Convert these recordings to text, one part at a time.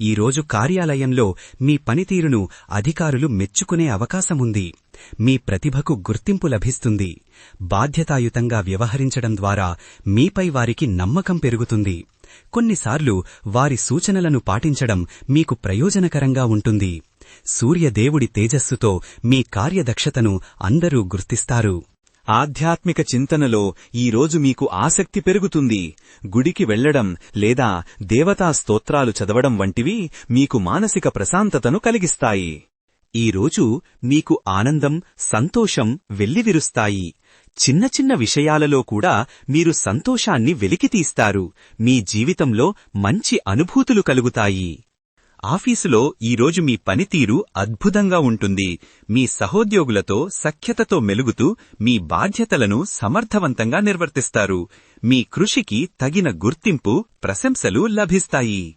ఈరోజు కార్యాలయంలో మీ పనితీరును అధికారులు మెచ్చుకునే అవకాశముంది. మీ ప్రతిభకు గుర్తింపు లభిస్తుంది. బాధ్యతాయుతంగా వ్యవహరించడం ద్వారా మీపై వారికి నమ్మకం పెరుగుతుంది. కొన్నిసార్లు వారి సూచనలను పాటించడం మీకు ప్రయోజనకరంగా ఉంటుంది. సూర్యదేవుడి తేజస్సుతో మీ కార్యదక్షతను అందరూ గుర్తిస్తారు. ఆధ్యాత్మిక చింతనలో ఈరోజు మీకు ఆసక్తి పెరుగుతుంది. గుడికి వెళ్ళడం లేదా దేవతా స్తోత్రాలు చదవడం వంటివి మీకు మానసిక ప్రశాంతతను కలిగిస్తాయి. ఈరోజు మీకు ఆనందం సంతోషం వెల్లివిరుస్తాయి. చిన్న చిన్న విషయాలలో కూడా మీరు సంతోషాన్ని వెలికితీస్తారు. మీ జీవితంలో మంచి అనుభూతులు కలుగుతాయి. ఆఫీసులో ఈరోజు మీ పనితీరు అద్భుతంగా ఉంటుంది. మీ సహోద్యోగులతో సఖ్యతతో మెలుగుతూ మీ బాధ్యతలను సమర్థవంతంగా నిర్వర్తిస్తారు. మీ కృషికి తగిన గుర్తింపు ప్రశంసలు లభిస్తాయి.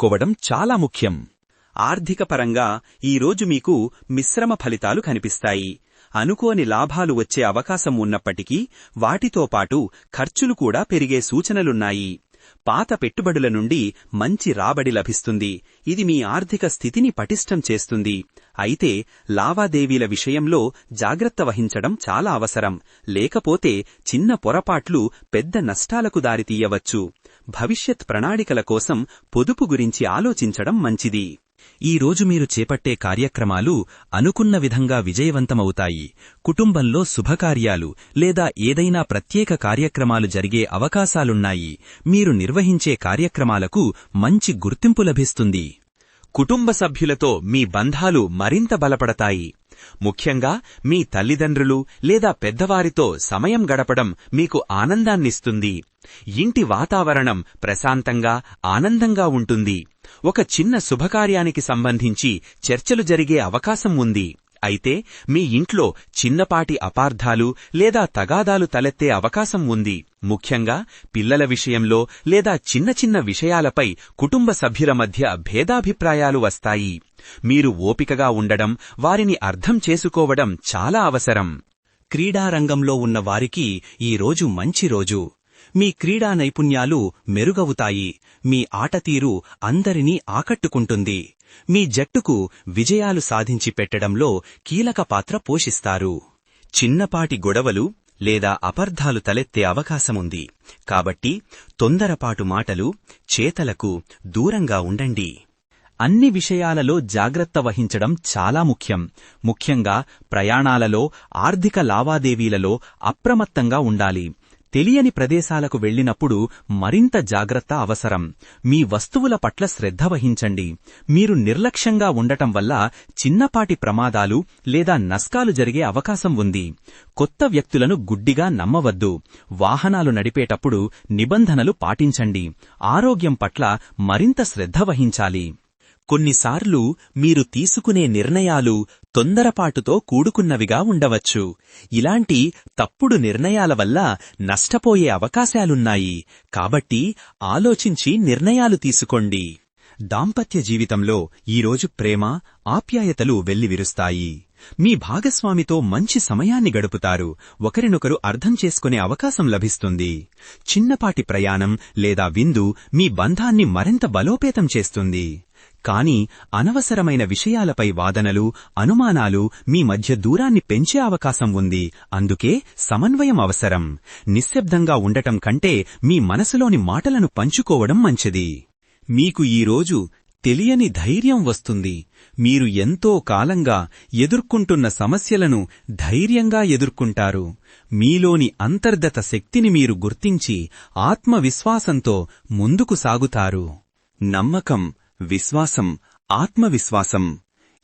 తీసుకోవడం చాలా ముఖ్యం. ఆర్థిక పరంగా ఈరోజు మీకు మిశ్రమ ఫలితాలు కనిపిస్తాయి. అనుకోని లాభాలు వచ్చే అవకాశం ఉన్నప్పటికీ వాటితో పాటు ఖర్చులు కూడా పెరిగే సూచనలున్నాయి. పాత పెట్టుబడుల నుండి మంచి రాబడి లభిస్తుంది. ఇది మీ ఆర్థిక స్థితిని పటిష్టం చేస్తుంది. అయితే లావాదేవీల విషయంలో జాగ్రత్త వహించడం చాలా అవసరం. లేకపోతే చిన్న పొరపాట్లు పెద్ద నష్టాలకు దారితీయవచ్చు. భవిష్యత్ ప్రణాళికల కోసం పొదుపు గురించి ఆలోచించడం మంచిది. ఈ రోజు మీరు చేపట్టే కార్యక్రమాలు అనుకున్న విధంగా విజయవంతమవుతాయి. కుటుంబంలో శుభకార్యాలు లేదా ఏదైనా ప్రత్యేక కార్యక్రమాలు జరిగే అవకాశాలున్నాయి. మీరు నిర్వహించే కార్యక్రమాలకు మంచి గుర్తింపు లభిస్తుంది. కుటుంబ సభ్యులతో మీ బంధాలు మరింత బలపడతాయి. ముఖ్యంగా మీ తల్లిదండ్రులు లేదా పెద్దవారితో సమయం గడపడం మీకు ఆనందాన్నిస్తుంది. ఇంటి వాతావరణం ప్రశాంతంగా ఆనందంగా ఉంటుంది. ఒక చిన్న శుభకార్యానికి సంబంధించి చర్చలు జరిగే అవకాశం ఉంది. అయితే మీ ఇంట్లో చిన్నపాటి అపార్థాలు లేదా తగాదాలు తలెత్తే అవకాశం ఉంది. ముఖ్యంగా పిల్లల విషయంలో లేదా చిన్న చిన్న విషయాలపై కుటుంబ సభ్యుల మధ్య భేదాభిప్రాయాలు వస్తాయి. మీరు ఓపికగా ఉండడం వారిని అర్థం చేసుకోవడం చాలా అవసరం. క్రీడారంగంలో ఉన్న వారికి ఈ రోజు మంచి రోజు. మీ క్రీడా నైపుణ్యాలు మెరుగవుతాయి. మీ ఆటతీరు అందరినీ ఆకట్టుకుంటుంది. మీ జట్టుకు విజయాలు సాధించి పెట్టడంలో కీలక పాత్ర పోషిస్తారు. చిన్నపాటి గొడవలు లేదా అపర్ధాలు తలెత్తే అవకాశముంది. కాబట్టి తొందరపాటు మాటలు చేతలకు దూరంగా ఉండండి. అన్ని విషయాలలో జాగ్రత్త వహించడం చాలా ముఖ్యం. ముఖ్యంగా ప్రయాణాలలో ఆర్థిక లావాదేవీలలో అప్రమత్తంగా ఉండాలి. తెలియని ప్రదేశాలకు వెళ్ళినప్పుడు మరింత జాగ్రత్త అవసరం. మీ వస్తువుల పట్ల శ్రద్ధ వహించండి. మీరు నిర్లక్ష్యంగా ఉండటం వల్ల చిన్నపాటి ప్రమాదాలు లేదా నష్టాలు జరిగే అవకాశం ఉంది. కొత్త వ్యక్తులను గుడ్డిగా నమ్మవద్దు. వాహనాలు నడిపేటప్పుడు నిబంధనలు పాటించండి. ఆరోగ్యం పట్ల మరింత శ్రద్ధ వహించాలి. కొన్నిసార్లు మీరు తీసుకునే నిర్ణయాలు తొందరపాటుతో కూడుకున్నవిగా ఉండవచ్చు. ఇలాంటి తప్పుడు నిర్ణయాల వల్ల నష్టపోయే అవకాశాలున్నాయి. కాబట్టి ఆలోచించి నిర్ణయాలు తీసుకోండి. దాంపత్య జీవితంలో ఈరోజు ప్రేమ ఆప్యాయతలు వెల్లివిరుస్తాయి. మీ భాగస్వామితో మంచి సమయాన్ని గడుపుతారు. ఒకరినొకరు అర్థం చేసుకునే అవకాశం లభిస్తుంది. చిన్నపాటి ప్రయాణం లేదా విందు మీ బంధాన్ని మరింత బలోపేతం చేస్తుంది. కాని అనవసరమైన విషయాలపై వాదనలు అనుమానాలు మీ మధ్య దూరాన్ని పెంచే అవకాశం ఉంది. అందుకే సమన్వయం అవసరం. నిశ్శబ్దంగా ఉండటం కంటే మీ మనసులోని మాటలను పంచుకోవడం మంచిది. మీకు ఈరోజు తెలియని ధైర్యం వస్తుంది. మీరు ఎంతో కాలంగా ఎదుర్కొంటున్న సమస్యలను ధైర్యంగా ఎదుర్కొంటారు. మీలోని అంతర్గత శక్తిని మీరు గుర్తించి ఆత్మవిశ్వాసంతో ముందుకు సాగుతారు. నమ్మకం విశ్వాసం ఆత్మవిశ్వాసం.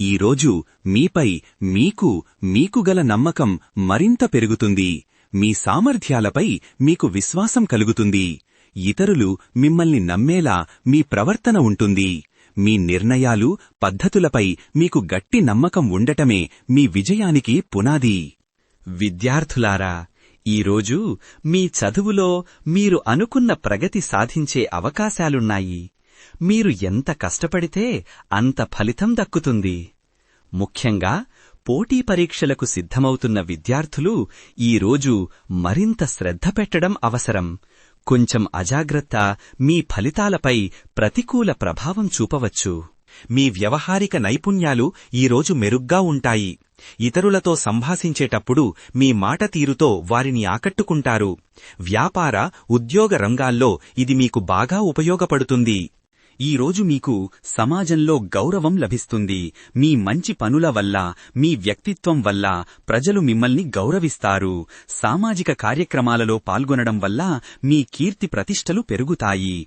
ఈరోజు మీపై మీకు మీకు గల నమ్మకం మరింత పెరుగుతుంది. మీ సామర్థ్యాలపై మీకు విశ్వాసం కలుగుతుంది. ఇతరులు మిమ్మల్ని నమ్మేలా మీ ప్రవర్తన ఉంటుంది. మీ నిర్ణయాలు పద్ధతులపై మీకు గట్టి నమ్మకం ఉండటమే మీ విజయానికి పునాది. విద్యార్థులారా ఈరోజు మీ చదువులో మీరు అనుకున్న ప్రగతి సాధించే అవకాశాలున్నాయి. మీరు ఎంత కష్టపడితే అంత ఫలితం దక్కుతుంది. ముఖ్యంగా పోటీ పరీక్షలకు సిద్ధమవుతున్న విద్యార్థులు ఈరోజు మరింత శ్రద్ధ పెట్టడం అవసరం. కొంచెం అజాగ్రత్త మీ ఫలితాలపై ప్రతికూల ప్రభావం చూపవచ్చు. మీ వ్యవహారిక నైపుణ్యాలు ఈరోజు మెరుగ్గా ఉంటాయి. ఇతరులతో సంభాషించేటప్పుడు మీ మాట తీరుతో వారిని ఆకట్టుకుంటారు. వ్యాపార ఉద్యోగ రంగాల్లో ఇది మీకు బాగా ఉపయోగపడుతుంది. ఈ రోజు మీకు సమాజంలో గౌరవం లభిస్తుంది. మీ మంచి పనుల వల్ల మీ వ్యక్తిత్వం వల్ల ప్రజలు మిమ్మల్ని గౌరవిస్తారు. సామాజిక కార్యక్రమాలలో పాల్గొనడం వల్ల మీ కీర్తి ప్రతిష్టలు పెరుగుతాయి.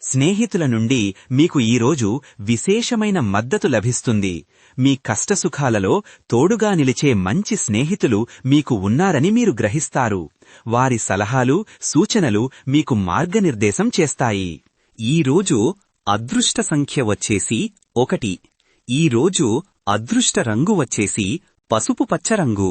స్నేహితుల నుండి మీకు ఈరోజు విశేషమైన మద్దతు లభిస్తుంది. మీ కష్టసుఖాలలో తోడుగా నిలిచే మంచి స్నేహితులు మీకు ఉన్నారని మీరు గ్రహిస్తారు. వారి సలహాలు సూచనలు మీకు మార్గనిర్దేశం చేస్తాయి. ఈరోజు అదృష్ట సంఖ్య వచ్చేసి ఒకటి. ఈరోజు అదృష్ట రంగు వచ్చేసి పసుపు పచ్చ రంగు.